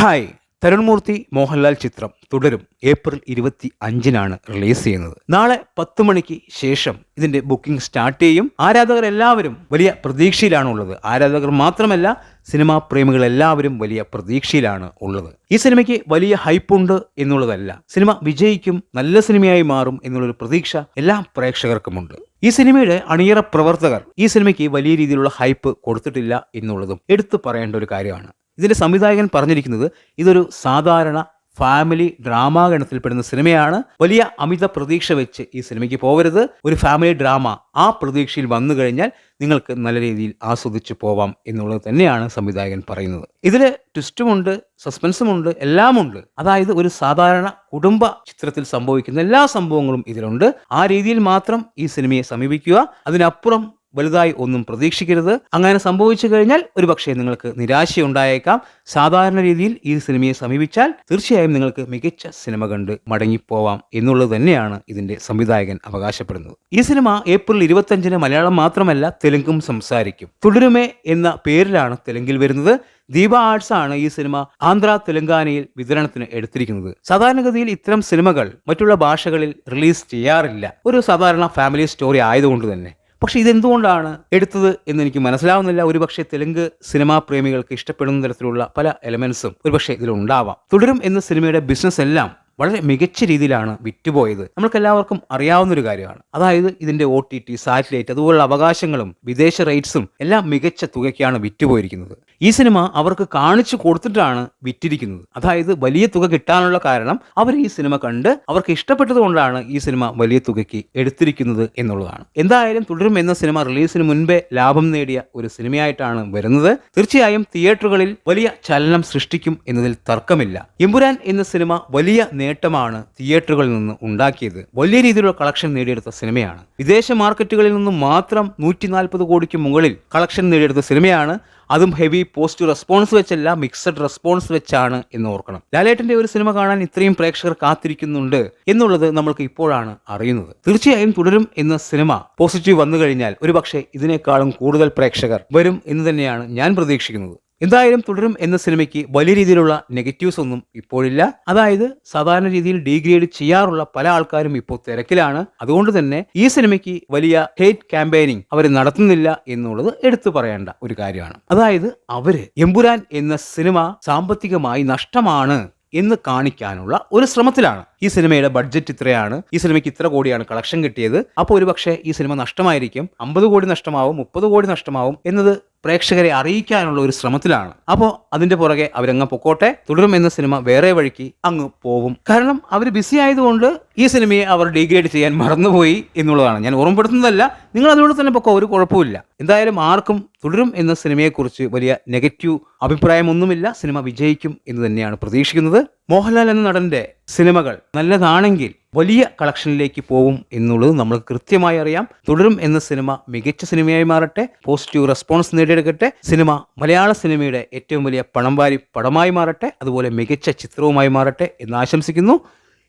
Hi. Tharun Moorthy Mohanlal ചിത്രം തുടരും. April ഇരുപത്തി അഞ്ചിനാണ് റിലീസ് ചെയ്യുന്നത്. നാളെ പത്ത് മണിക്ക് ശേഷം ഇതിന്റെ ബുക്കിംഗ് സ്റ്റാർട്ട് ചെയ്യും. ആരാധകർ എല്ലാവരും വലിയ പ്രതീക്ഷയിലാണ് ഉള്ളത് ആരാധകർ മാത്രമല്ല സിനിമാ പ്രേമികൾ എല്ലാവരും വലിയ പ്രതീക്ഷയിലാണ് ഉള്ളത്. ഈ സിനിമയ്ക്ക് വലിയ ഹൈപ്പ് ഉണ്ട് എന്നുള്ളതല്ല സിനിമ വിജയിക്കും നല്ല സിനിമയായി മാറും എന്നുള്ളൊരു പ്രതീക്ഷ എല്ലാ പ്രേക്ഷകർക്കുമുണ്ട്. ഈ സിനിമയുടെ അണിയറ പ്രവർത്തകർ ഈ സിനിമയ്ക്ക് വലിയ രീതിയിലുള്ള ഹൈപ്പ് കൊടുത്തിട്ടില്ല എന്നുള്ളതും എടുത്തു പറയേണ്ട ഒരു കാര്യമാണ്. ഇതിന്റെ സംവിധായകൻ പറഞ്ഞിരിക്കുന്നത് ഇതൊരു സാധാരണ ഫാമിലി ഡ്രാമ ഗണത്തിൽപ്പെടുന്ന സിനിമയാണ്. വലിയ അമിത പ്രതീക്ഷ വെച്ച് ഈ സിനിമയ്ക്ക് പോകരുത് ഒരു ഫാമിലി ഡ്രാമ ആ പ്രതീക്ഷയിൽ വന്നു കഴിഞ്ഞാൽ നിങ്ങൾക്ക് നല്ല രീതിയിൽ ആസ്വദിച്ചു പോവാം എന്നുള്ളത് തന്നെയാണ് സംവിധായകൻ പറയുന്നത്. ഇതിൽ ട്വിസ്റ്റുമുണ്ട് സസ്പെൻസുമുണ്ട് എല്ലാമുണ്ട്. അതായത് ഒരു സാധാരണ കുടുംബ ചിത്രത്തിൽ സംഭവിക്കുന്ന എല്ലാ സംഭവങ്ങളും ഇതിലുണ്ട്. ആ രീതിയിൽ മാത്രം ഈ സിനിമയെ സമീപിക്കുക. അതിനപ്പുറം വലുതായി ഒന്നും പ്രതീക്ഷിക്കരുത്. അങ്ങനെ സംഭവിച്ചു കഴിഞ്ഞാൽ ഒരുപക്ഷെ നിങ്ങൾക്ക് നിരാശയുണ്ടായേക്കാം. സാധാരണ രീതിയിൽ ഈ സിനിമയെ സമീപിച്ചാൽ തീർച്ചയായും നിങ്ങൾക്ക് മികച്ച സിനിമ കണ്ട് മടങ്ങിപ്പോവാം എന്നുള്ളത് തന്നെയാണ് ഇതിന്റെ സംവിധായകൻ അവകാശപ്പെടുന്നത്. ഈ സിനിമ ഏപ്രിൽ ഇരുപത്തഞ്ചിന് മലയാളം മാത്രമല്ല തെലുങ്കും സംസാരിക്കും. തുടരുമേ എന്ന പേരിലാണ് തെലുങ്കിൽ വരുന്നത്. ദീപ ആർട്സ് ആണ് ഈ സിനിമ ആന്ധ്ര തെലങ്കാനയിൽ വിതരണത്തിന് എടുത്തിരിക്കുന്നത്. സാധാരണഗതിയിൽ ഇത്തരം സിനിമകൾ മറ്റുള്ള ഭാഷകളിൽ റിലീസ് ചെയ്യാറില്ല. ഒരു സാധാരണ ഫാമിലി സ്റ്റോറി ആയതുകൊണ്ട് തന്നെ. പക്ഷെ ഇതെന്തുകൊണ്ടാണ് എടുത്തത് എന്ന് എനിക്ക് മനസ്സിലാവുന്നില്ല. ഒരുപക്ഷെ തെലുങ്ക് സിനിമാ പ്രേമികൾക്ക് ഇഷ്ടപ്പെടുന്ന തരത്തിലുള്ള പല എലമെന്റ്സും ഒരുപക്ഷെ ഇതിലുണ്ടാവാം. തുടരും എന്ന സിനിമയുടെ ബിസിനസ് എല്ലാം വളരെ മികച്ച രീതിയിലാണ് വിറ്റുപോയത്. നമ്മൾക്ക് എല്ലാവർക്കും അറിയാവുന്ന ഒരു കാര്യമാണ്. അതായത് ഇതിന്റെ ഒ ടി ടി സാറ്റലൈറ്റ് അതുപോലുള്ള അവകാശങ്ങളും വിദേശ റേറ്റ്സും എല്ലാം മികച്ച തുകയ്ക്കാണ് വിറ്റുപോയിരിക്കുന്നത്. ഈ സിനിമ അവർക്ക് കാണിച്ചു കൊടുത്തിട്ടാണ് വിറ്റിരിക്കുന്നത്. അതായത് വലിയ തുക കിട്ടാനുള്ള കാരണം അവർ ഈ സിനിമ കണ്ട് അവർക്ക് ഇഷ്ടപ്പെട്ടതുകൊണ്ടാണ് ഈ സിനിമ വലിയ തുകയ്ക്ക് എടുത്തിരിക്കുന്നത് എന്നുള്ളതാണ്. എന്തായാലും തുടരും എന്ന സിനിമ റിലീസിന് മുൻപേ ലാഭം നേടിയ ഒരു സിനിമയായിട്ടാണ് വരുന്നത്. തീർച്ചയായും തിയേറ്ററുകളിൽ വലിയ ചലനം സൃഷ്ടിക്കും എന്നതിൽ തർക്കമില്ല. എമ്പുരാൻ എന്ന സിനിമ വലിയ നേട്ടമാണ് തിയേറ്ററുകളിൽ നിന്ന് ഉണ്ടാക്കിയത്. വലിയ രീതിയിലുള്ള കളക്ഷൻ നേടിയെടുത്ത സിനിമയാണ്. വിദേശ മാർക്കറ്റുകളിൽ നിന്നും മാത്രം നൂറ്റി നാൽപ്പത് കോടിക്ക് മുകളിൽ കളക്ഷൻ നേടിയെടുത്ത സിനിമയാണ്. അതും ഹെവി പോസിറ്റീവ് റെസ്പോൺസ് വെച്ചല്ല മിക്സഡ് റെസ്പോൺസ് വെച്ചാണ് എന്ന് ഓർക്കണം. ലാലേട്ടന്റെ ഒരു സിനിമ കാണാൻ ഇത്രയും പ്രേക്ഷകർ കാത്തിരിക്കുന്നുണ്ട് എന്നുള്ളത് നമ്മൾക്ക് ഇപ്പോഴാണ് അറിയുന്നത്. തീർച്ചയായും തുടരും എന്ന സിനിമ പോസിറ്റീവ് വന്നു കഴിഞ്ഞാൽ ഒരുപക്ഷെ ഇതിനേക്കാളും കൂടുതൽ പ്രേക്ഷകർ വരും എന്ന് തന്നെയാണ് ഞാൻ പ്രതീക്ഷിക്കുന്നത്. എന്തായാലും തുടരും എന്ന സിനിമയ്ക്ക് വലിയ രീതിയിലുള്ള നെഗറ്റീവ്സ് ഒന്നും ഇപ്പോഴില്ല. അതായത് സാധാരണ രീതിയിൽ ഡീഗ്രേഡ് ചെയ്യാറുള്ള പല ആൾക്കാരും ഇപ്പോൾ തിരക്കിലാണ്. അതുകൊണ്ട് തന്നെ ഈ സിനിമയ്ക്ക് വലിയ ഹേറ്റ് ക്യാമ്പയിനിങ് അവർ നടത്തുന്നില്ല എന്നുള്ളത് എടുത്തു പറയേണ്ട ഒരു കാര്യമാണ്. അതായത് അവർ എമ്പുരാൻ എന്ന സിനിമ സാമ്പത്തികമായി നഷ്ടമാണ് എന്ന് കാണിക്കാനുള്ള ഒരു ശ്രമത്തിലാണ്. ഈ സിനിമയുടെ ബഡ്ജറ്റ് ഇത്രയാണ്. ഈ സിനിമയ്ക്ക് ഇത്ര കോടിയാണ് കളക്ഷൻ കിട്ടിയത്. അപ്പോൾ ഒരുപക്ഷെ ഈ സിനിമ നഷ്ടമായിരിക്കും. അമ്പത് കോടി നഷ്ടമാവും മുപ്പത് കോടി നഷ്ടമാവും എന്നത് പ്രേക്ഷകരെ അറിയിക്കാനുള്ള ഒരു ശ്രമത്തിലാണ്. അപ്പോൾ അതിന്റെ പുറകെ അവരങ്ങ് പൊക്കോട്ടെ തുടരും എന്ന സിനിമ വേറെ വഴിക്ക് അങ്ങ് പോവും. കാരണം അവർ ബിസി ആയതുകൊണ്ട് ഈ സിനിമയെ അവർ ഡീഗ്രേഡ് ചെയ്യാൻ മറന്നുപോയി എന്നുള്ളതാണ്. ഞാൻ ഓർമ്മപ്പെടുത്തുന്നതല്ല നിങ്ങൾ അതുകൊണ്ട് തന്നെ പൊക്കോ ഒരു കുഴപ്പമില്ല എന്തായാലും ആർക്കും തുടരും എന്ന സിനിമയെക്കുറിച്ച് വലിയ നെഗറ്റീവ് അഭിപ്രായമൊന്നുമില്ല. സിനിമ വിജയിക്കും എന്ന് തന്നെയാണ് പ്രതീക്ഷിക്കുന്നത്. മോഹൻലാൽ എന്ന നടന്റെ സിനിമകൾ നല്ലതാണെങ്കിൽ വലിയ കളക്ഷനിലേക്ക് പോവും എന്നുള്ളത് നമ്മൾ കൃത്യമായി അറിയാം. തുടരും എന്ന സിനിമ മികച്ച സിനിമയായി മാറട്ടെ. Positive response നേടിയെടുക്കട്ടെ. സിനിമ മലയാള സിനിമയുടെ ഏറ്റവും വലിയ പണം വാരി പടമായി മാറട്ടെ. അതുപോലെ മികച്ച ചിത്രവുമായി മാറട്ടെ എന്ന് ആശംസിക്കുന്നു.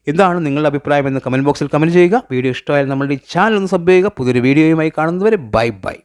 എന്താണ് നിങ്ങളുടെ അഭിപ്രായം എന്ന് കമന്റ് ബോക്സിൽ കമന്റ് ചെയ്യുക. വീഡിയോ ഇഷ്ടമായാൽ നമ്മളുടെ ഈ ചാനൽ ഒന്ന് സബ് ചെയ്യുക. പുതിയൊരു വീഡിയോയുമായി കാണുന്നവരെ ബൈ ബൈ.